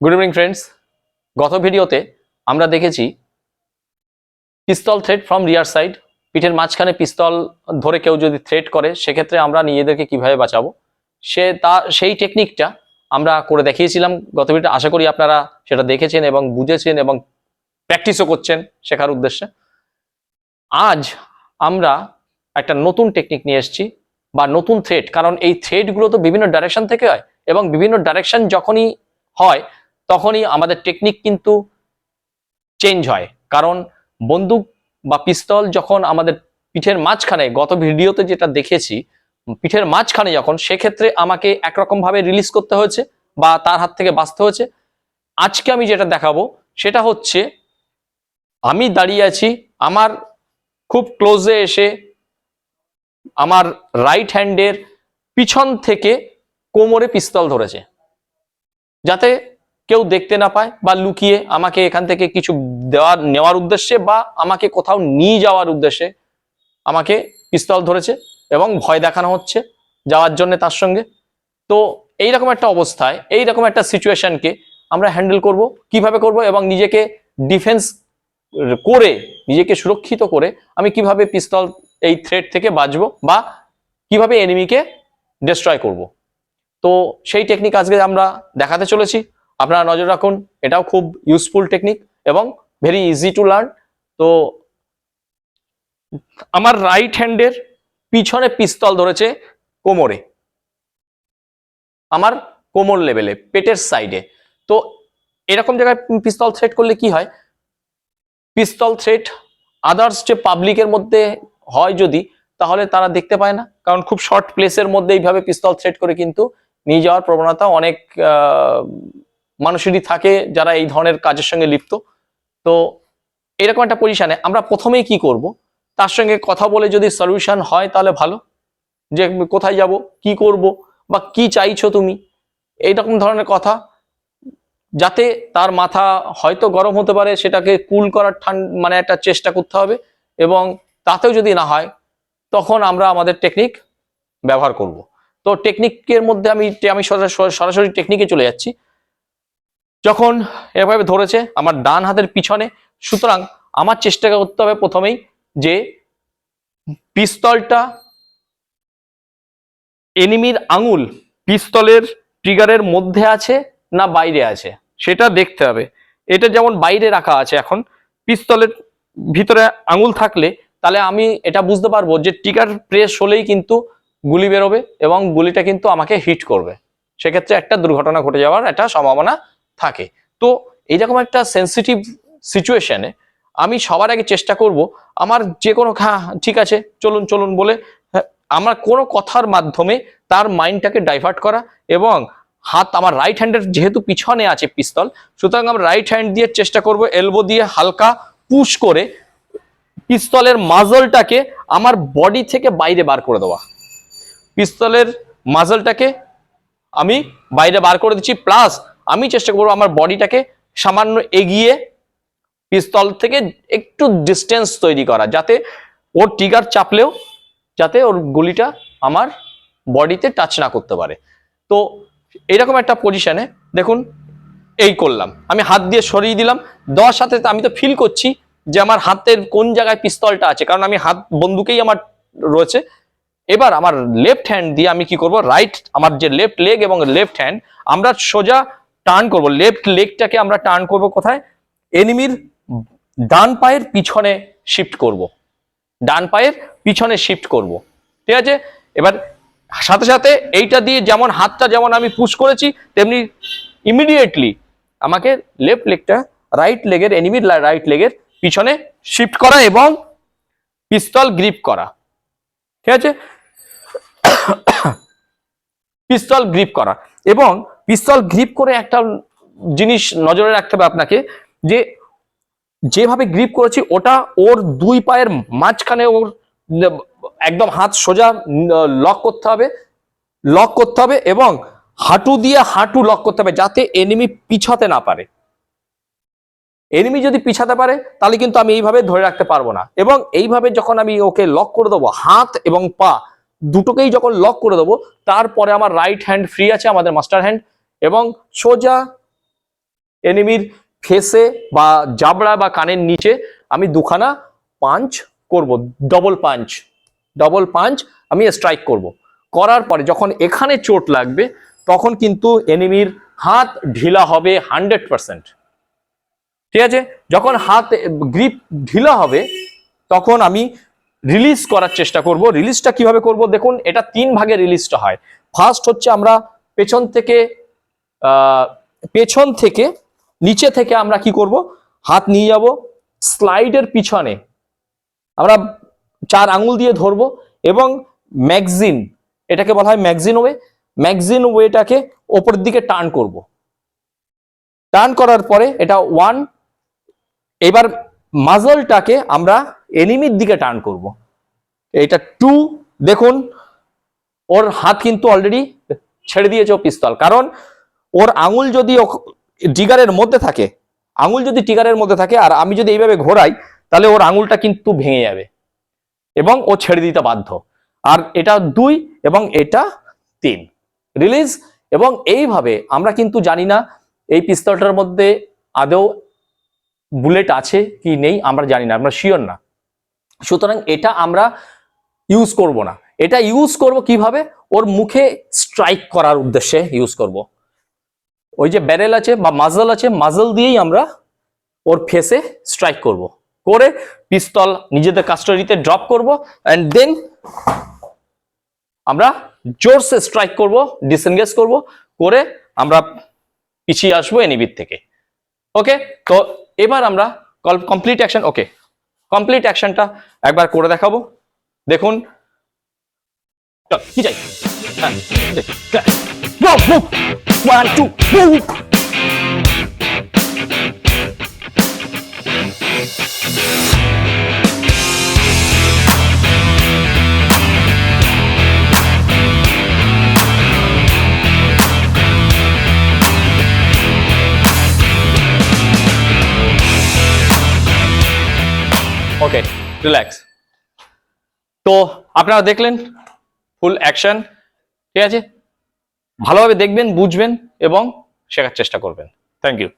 Good evening friends গত ভিডিওতে আমরা দেখেছি pistol threat from rear side পিঠের মাঝখানে পিস্তল ধরে কেউ যদি থ্রেড করে, সেক্ষেত্রে আমরা নিজেদেরকে কীভাবে বাঁচাবো? সে তা, সেই টেকনিকটা আমরা করে দেখিয়েছিলাম গত ভিডিওতে। আশা করি আপনারা সেটা দেখেছেন এবং বুঝেছেন এবং প্র্যাকটিসও করছেন শেখার উদ্দেশ্যে। আজ আমরা একটা নতুন টেকনিক নিয়ে এসেছি বা নতুন থ্রেড কারণ এই থ্রেডগুলো তো বিভিন্ন ডাইরেকশন থেকে হয় এবং বিভিন্ন ডাইরেকশন যখনই হয় তখনই আমাদের টেকনিক কিন্তু চেঞ্জ হয়। কারণ বন্দুক বা পিস্তল যখন আমাদের পিঠের মাঝখানে, গত ভিডিওতে যেটা দেখেছি, পিঠের মাঝখানে যখন, সেক্ষেত্রে আমাকে একরকম ভাবে রিলিজ করতে হয়েছে বা তার হাত থেকে বাঁচতে হয়েছে। আজকে আমি যেটা দেখাবো, সেটা হচ্ছে, আমি দাঁড়িয়ে আছি আমার খুব ক্লোজে এসে আমার রাইট হ্যান্ডের পিছন থেকে কোমরে পিস্তল ধরেছে। যাতে কেউ দেখতে না পায় বা লুকিয়ে আমাকে এখান থেকে কিছু দেওয়ার, নেওয়ার উদ্দেশ্যে বা আমাকে কোথাও নিয়ে যাওয়ার উদ্দেশ্যে আমাকে পিস্তল ধরেছে এবং ভয় দেখানো হচ্ছে যাওয়ার জন্য তার সঙ্গে। তো এইরকম একটা অবস্থায়, এইরকম একটা সিচুয়েশনকে আমরা হ্যান্ডেল করব, কীভাবে করব এবং নিজেকে ডিফেন্স করে, নিজেকে সুরক্ষিত করে আমি কীভাবে পিস্তল এই থ্রেড থেকে বাঁচবো বা কীভাবে এনিমিকে ডিস্ট্রয় করব। তো সেই টেকনিক আজকে আমরা দেখাতে চলেছি। আপনারা নজর রাখুন, এটাও খুব ইউজফুল টেকনিক এবং ভেরি ইজি টু লার্ন তো আমার রাইট হ্যান্ডের পিছনে পিস্তল ধরেছে কোমরে। আমার কোমর লেভেলে পেটের সাইডে তো এরকম জায়গায় পিস্তল থ্রেট করলে কি হয়? পিস্তল থ্রেট আদার্স যে পাবলিকের মধ্যে হয় যদি, তাহলে তারা দেখতে পায় না। কারণ খুব শর্ট প্লেসের মধ্যে এইভাবে পিস্তল থ্রেট করে কিন্তু নিয়ে যাওয়ার প্রবণতা অনেক মানুষেরই থাকে যারা এই ধরনের কাজের সঙ্গে লিপ্ত। তো এরকম একটা পজিশনে আমরা প্রথমেই কি করব? তার সঙ্গে কথা বলে যদি সলিউশন হয় তাহলে ভালো। যে কোথায় যাব, কি করব বা কি চাইছো তুমি? এইরকম ধরনের কথা। যাতে তার মাথা হয়তো গরম হতে পারে, সেটাকে কুল করার ঠান্ডা মানে একটা চেষ্টা করতে হবে এবং তাতেও যদি না হয়, তখন আমরা আমাদের টেকনিক ব্যবহার করব। তো টেকনিকের মধ্যে আমি আমি সরাসরি টেকনিকে চলে যাচ্ছি। যখন এভাবে ধরেছে আমার ডান হাতের পিছনে, সুতরাং আমার চেষ্টা করতে হবে প্রথমেই যে পিস্তলটা এনিমির আঙুল পিস্তলের ট্রিগারের মধ্যে আছে না বাইরে আছে, সেটা দেখতে হবে। এটা যেমন বাইরে রাখা আছে এখন, পিস্তলের ভিতরে আঙুল থাকলে তাহলে আমি এটা বুঝতে পারব যে ট্রিগার প্রেস হলেই কিন্তু গুলি বেরোবে এবং গুলিটা কিন্তু আমাকে হিট করবে। সেক্ষেত্রে একটা দুর্ঘটনা ঘটে যাওয়ার একটা সম্ভাবনা থাকে। তো এইরকম একটা সেন্সিটিভ সিচুয়েশনে আমি সবার আগে চেষ্টা করব আমার যে কোনো হ্যাঁ ঠিক আছে চলুন চলুন বলে হ্যাঁ, আমার কোনো কথার মাধ্যমে তার মাইন্ডটাকে ডাইভার্ট করা এবং হাত আমার রাইট হ্যান্ডের যেহেতু পিছনে আছে পিস্তল সুতরাং আমরা রাইট হ্যান্ড দিয়ে চেষ্টা করব এলবো দিয়ে হালকা পুশ করে পিস্তলের মাজলটাকে আমার বডি থেকে বাইরে বার করে দেওয়া। পিস্তলের মাজলটাকে আমি বাইরে বার করে দিচ্ছি প্লাস আমি চেষ্টা করব আমার বডিটাকে সামান্য এগিয়ে পিস্তল থেকে একটু ডিস্টেন্স তৈরি করা, যাতে ওর ট্রিগার চাপলেও যাতে ওর গুলিটা আমার বডিতে টাচ না করতে পারে। তো এরকম একটা পজিশনে দেখুন, এই করলাম। আমি হাত দিয়ে সরিয়ে দিলাম। সাথে সাথে আমি তো ফিল করছি যে আমার হাতের কোন জায়গায় পিস্তলটা আছে, কারণ আমি হাত বন্দুকেই আমার রয়েছে। এবার আমার লেফট হ্যান্ড দিয়ে আমি কি করব? রাইট আমার যে লেফট লেগ এবং লেফট হ্যান্ড আমরা সোজা টার্ন করব। লেফট লেগটাকে আমরা টার্ন করব কোথায়? এনিমির ডান পায়ের পিছনে শিফট করব। ডান পায়ের পিছনে শিফট করব। ঠিক আছে? এবার সাথে সাথে এইটা দিয়ে যেমন হাতটা যেমন আমি পুশ করেছি, তেমনি ইমিডিয়েটলি আমাকে লেফট লেগটা রাইট লেগের এনিমির রাইট লেগের পিছনে শিফট করা এবং পিস্তল গ্রিপ করা। ঠিক আছে? পিস্তল গ্রিপ করা। এবং পিস্তল গ্রিপ করে একটা জিনিস নজরে রাখতে হবে আপনাকে, যে যেভাবে গ্রিপ করেছি ওটা ওর দুই পায়ের মাঝখানে ওর একদম হাত সোজা লক করতে হবে লক করতে হবে এবং হাঁটু দিয়ে হাঁটু লক করতে হবে যাতে এনিমি পিছাতে না পারে। এনিমি যদি পিছাতে পারে, তাহলে কিন্তু আমি এইভাবে ধরে রাখতে পারব না এবং এইভাবে যখন আমি ওকে লক করে দেবো, হাত এবং পা দুটোকেই যখন লক করে দেবো, তারপরে আমার রাইট হ্যান্ড ফ্রি আছে, আমাদের মাস্টার হ্যান্ড এবং সোজা এনিমির ফেসে বা জাবড়া বা কানের নিচে আমি দুখানা পাঞ্চ করব ডবল পাঞ্চ ডবল পাঞ্চ আমি স্ট্রাইক করব। করার পরে যখন এখানে চোট লাগবে, তখন কিন্তু এনিমির হাত ঢিলা হবে হান্ড্রেড পার্সেন্ট ঠিক আছে? যখন হাত গ্রিপ ঢিলা হবে, তখন আমি রিলিজ করার চেষ্টা করব। রিলিজটা কীভাবে করব? দেখুন, এটা তিন ভাগে রিলিজটা হয়। ফার্স্ট হচ্ছে আমরা পেছন থেকে পেছন থেকে, নিচে থেকে আমরা কি করব? হাত নিয়ে যাব, স্লাইডের পিছনে। আমরা চার আঙুল দিয়ে ধরবো এবং ম্যাগজিন, এটাকে বলা হয় ম্যাগজিন ওয়ে, ম্যাগজিন ওয়েটাকে ওপরের দিকে টার্ন করব। টার্ন করার পরে এটা ওয়ান, এবার মাজলটাকে আমরা এনিমির দিকে টার্ন করব। এটা টু, দেখুন, ওর হাত কিন্তু অলরেডি ছেড়ে দিয়েছে পিস্তল। কারণ ওর আঙুল যদি টিগারের মধ্যে থাকে, আঙুল যদি টিগারের মধ্যে থাকে আর আমি যদি এইভাবে ঘোরাই, তাহলে ওর আঙুলটা কিন্তু ভেঙে যাবে এবং ও ছেড়ে দিতে বাধ্য। আর এটা দুই এবং এটা তিন। রিলিজ এবং এইভাবে আমরা কিন্তু জানি না এই পিস্তলটার মধ্যে আদৌ বুলেট আছে কি নেই, আমরা জানি না, আমরা শিওর না। সুতরাং এটা আমরা ইউজ করব না। এটা ইউজ করব কীভাবে? ওর মুখে স্ট্রাইক করার উদ্দেশ্যে ইউজ করব। ওই যে ব্যারেল আছে বা মাজল আছে মাজল দিয়েই আমরা ওর ফেসে স্ট্রাইক করব। করে পিস্তল নিজেদের কাস্টাডিতে ড্রপ করব অ্যান্ড দেন আমরা জোরসে স্ট্রাইক করব ডিসেনগেজ করব, করে আমরা পিছিয়ে আসব এনিবির থেকে। ওকে তো এবার আমরা কমপ্লিট অ্যাকশন ওকে কমপ্লিট অ্যাকশনটা একবার করে দেখাবো। দেখুন চল, কি চাই হ্যাঁ, কি চাই? হ্যাঁ। Move, move. One, two, move. Okay relax তো আপনারা দেখলেন ফুল অ্যাকশন ঠিক আছে? ভালোভাবে দেখবেন বুঝবেন এবং শেখার চেষ্টা করবেন। Thank you